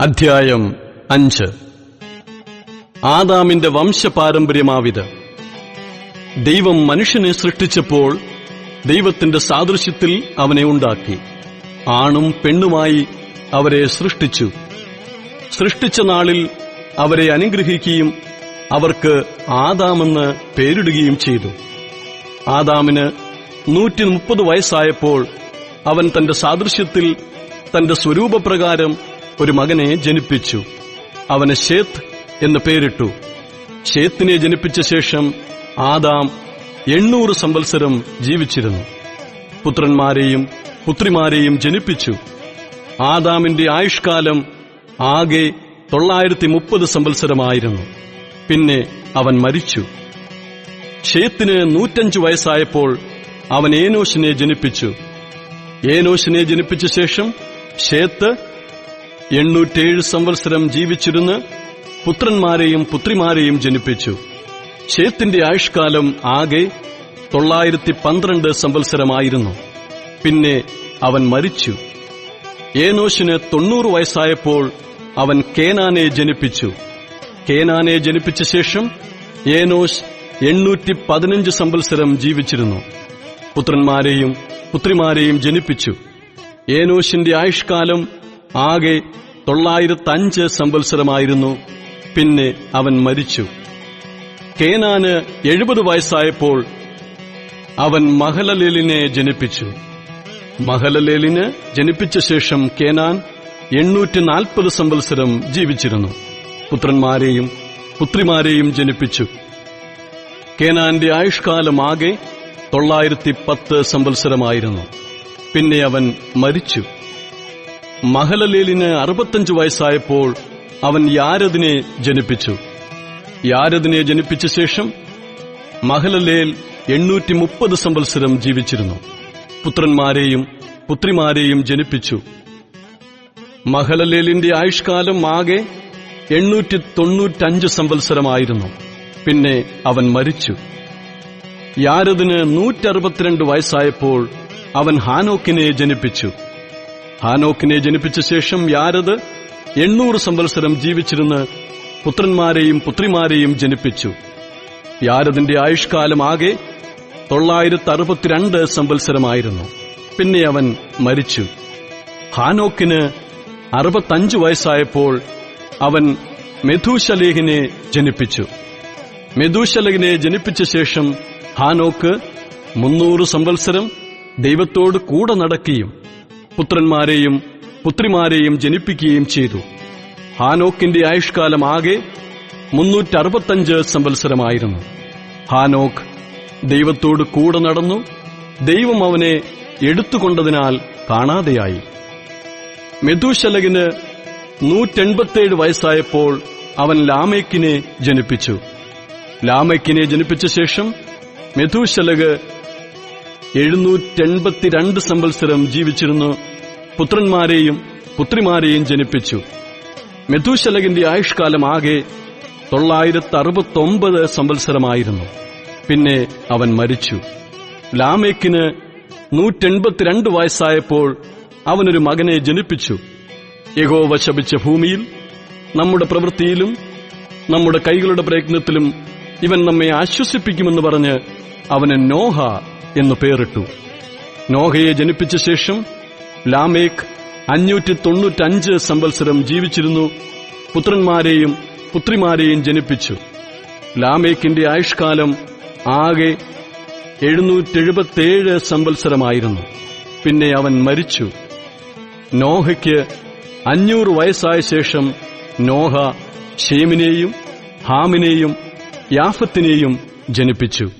അധ്യായം അഞ്ച്. ആദാമിന്റെ വംശപാരമ്പര്യമാവിത്. ദൈവം മനുഷ്യനെ സൃഷ്ടിച്ചപ്പോൾ ദൈവത്തിന്റെ സാദൃശ്യത്തിൽ അവനെ ഉണ്ടാക്കി. ആണും പെണ്ണുമായി അവരെ സൃഷ്ടിച്ചു. സൃഷ്ടിച്ച നാളിൽ അവരെ അനുഗ്രഹിക്കുകയും അവർക്ക് ആദാമെന്ന് പേരിടുകയും ചെയ്തു. ആദാമിന് നൂറ്റി മുപ്പത് വയസ്സായപ്പോൾ അവൻ തന്റെ സാദൃശ്യത്തിൽ തന്റെ സ്വരൂപപ്രകാരം ഒരു മകനെ ജനിപ്പിച്ചു. അവന് ഷേത്ത് എന്ന് പേരിട്ടു. ഷേത്തിനെ ജനിപ്പിച്ച ശേഷം ആദാം എണ്ണൂറ് സംവത്സരം ജീവിച്ചിരുന്നു. പുത്രന്മാരെയും പുത്രിമാരെയും ജനിപ്പിച്ചു. ആദാമിന്റെ ആയുഷ്കാലം ആകെ തൊള്ളായിരത്തി മുപ്പത് സംവത്സരമായിരുന്നു. പിന്നെ അവൻ മരിച്ചു. ഷേത്തിന് നൂറ്റഞ്ചു വയസ്സായപ്പോൾ അവൻ ഏനോഷിനെ ജനിപ്പിച്ചു. ഏനോഷിനെ ജനിപ്പിച്ച ശേഷം ഷേത്ത് എണ്ണൂറ്റേഴ് സംവത്സരം ജീവിച്ചിരുന്ന് പുത്രന്മാരെയും പുത്രിമാരെയും ജനിപ്പിച്ചു. ഷേത്തിന്റെ ആയുഷ്കാലം ആകെ തൊള്ളായിരത്തി പന്ത്രണ്ട് സംവത്സരമായിരുന്നു. പിന്നെ അവൻ മരിച്ചു. ഏനോശിന് തൊണ്ണൂറ് വയസ്സായപ്പോൾ അവൻ കേനാനെ ജനിപ്പിച്ചു. കേനാനെ ജനിപ്പിച്ച ശേഷം ഏനോശ് എണ്ണൂറ്റി പതിനഞ്ച് സംവത്സരം ജീവിച്ചിരുന്നു. പുത്രന്മാരെയും പുത്രിമാരെയും ജനിപ്പിച്ചു. ഏനോശിന്റെ ആയുഷ്കാലം ആകെ തൊള്ളായിരത്തഞ്ച് സംവത്സരമായിരുന്നു. പിന്നെ അവൻ മരിച്ചു. കേനാന് എഴുപത് വയസ്സായപ്പോൾ അവൻ മഹലലേലിനെ ജനിപ്പിച്ചു. മഹലലേലിന് ജനിപ്പിച്ച ശേഷം കേനാൻ എണ്ണൂറ്റി നാൽപ്പത് സംവത്സരം ജീവിച്ചിരുന്നു. പുത്രന്മാരെയും പുത്രിമാരെയും ജനിപ്പിച്ചു. കേനാന്റെ ആയുഷ്കാലം ആകെ തൊള്ളായിരത്തി പത്ത് സംവത്സരമായിരുന്നു. പിന്നെ അവൻ മരിച്ചു. മഹലലേലിന് അറുപത്തഞ്ച് വയസ്സായപ്പോൾ അവൻ യാരദിനെ ജനിപ്പിച്ചു. യാരദിനെ ജനിപ്പിച്ച ശേഷം മഹലലേൽ എണ്ണൂറ്റി മുപ്പത് സംവത്സരം ജീവിച്ചിരുന്നു. പുത്രന്മാരെയും പുത്രിമാരെയും ജനിപ്പിച്ചു. മഹലലേലിന്റെ ആയുഷ്കാലം ആകെ എണ്ണൂറ്റി തൊണ്ണൂറ്റഞ്ച് സംവത്സരമായിരുന്നു. പിന്നെ അവൻ മരിച്ചു. യാരദിന് നൂറ്ററുപത്തിരണ്ട് വയസ്സായപ്പോൾ അവൻ ഹാനോക്കിനെ ജനിപ്പിച്ചു. ഹാനോക്കിനെ ജനിപ്പിച്ച ശേഷം യാരദ് എണ്ണൂറ് സംവത്സരം ജീവിച്ചിരുന്ന് പുത്രന്മാരെയും പുത്രിമാരെയും ജനിപ്പിച്ചു. യാരദിന്റെ ആയുഷ്കാലം ആകെ തൊള്ളായിരത്തി അറുപത്തിരണ്ട് സംവത്സരമായിരുന്നു. പിന്നെ അവൻ മരിച്ചു. ഹാനോക്കിന് അറുപത്തഞ്ച് വയസ്സായപ്പോൾ അവൻ മെഥൂശലേഹിനെ ജനിപ്പിച്ചു. മെഥൂശലഹിനെ ജനിപ്പിച്ച ശേഷം ഹാനോക്ക് മുന്നൂറ് സംവത്സരം ദൈവത്തോട് കൂടെ നടക്കുകയും പുത്രന്മാരെയും പുത്രിമാരെയും ജനിപ്പിക്കുകയും ചെയ്തു. ഹാനോക്കിന്റെ ആയുഷ്കാലം ആകെ മുന്നൂറ്ററുപത്തഞ്ച് സംവത്സരമായിരുന്നു. ഹാനോക്ക് ദൈവത്തോട് കൂടെ നടന്നു ദൈവം അവനെ എടുത്തുകൊണ്ടതിനാൽ കാണാതെയായി. മെതുശലകിന് നൂറ്റെൺപത്തേഴ് വയസ്സായപ്പോൾ അവൻ ലാമേക്കിനെ ജനിപ്പിച്ചു. ലാമേക്കിനെ ജനിപ്പിച്ച ശേഷം മെഥൂശലക് എഴുന്നൂറ്റെൺപത്തിരണ്ട് സംവത്സരം ജീവിച്ചിരുന്നു പുത്രന്മാരെയും പുത്രിമാരെയും ജനിപ്പിച്ചു. മെഥൂശലകിന്റെ ആയുഷ്കാലം ആകെ തൊള്ളായിരത്തി അറുപത്തൊമ്പത് സംവത്സരമായിരുന്നു. പിന്നെ അവൻ മരിച്ചു. ലാമേക്കിന് നൂറ്റെൺപത്തിരണ്ട് വയസ്സായപ്പോൾ അവനൊരു മകനെ ജനിപ്പിച്ചു. യഹോവ ശപിച്ച ഭൂമിയിൽ നമ്മുടെ പ്രവൃത്തിയിലും നമ്മുടെ കൈകളുടെ പ്രയത്നത്തിലും ഇവൻ നമ്മെ ആശ്വസിപ്പിക്കുമെന്ന് പറഞ്ഞ് അവന് നോഹ എന്ന് പേരിട്ടു. നോഹയെ ജനിപ്പിച്ച ശേഷം ലാമേക്ക് അഞ്ഞൂറ്റി തൊണ്ണൂറ്റഞ്ച് സംവത്സരം ജീവിച്ചിരുന്നു. പുത്രന്മാരെയും പുത്രിമാരെയും ജനിപ്പിച്ചു. ലാമേക്കിന്റെ ആയുഷ്കാലം ആകെ എഴുന്നൂറ്റെഴുപത്തേഴ് സംവത്സരമായിരുന്നു. പിന്നെ അവൻ മരിച്ചു. നോഹയ്ക്ക് അഞ്ഞൂറ് വയസ്സായ ശേഷം നോഹ ഷേമിനെയും ഹാമിനെയും യാഫത്തിനെയും ജനിപ്പിച്ചു.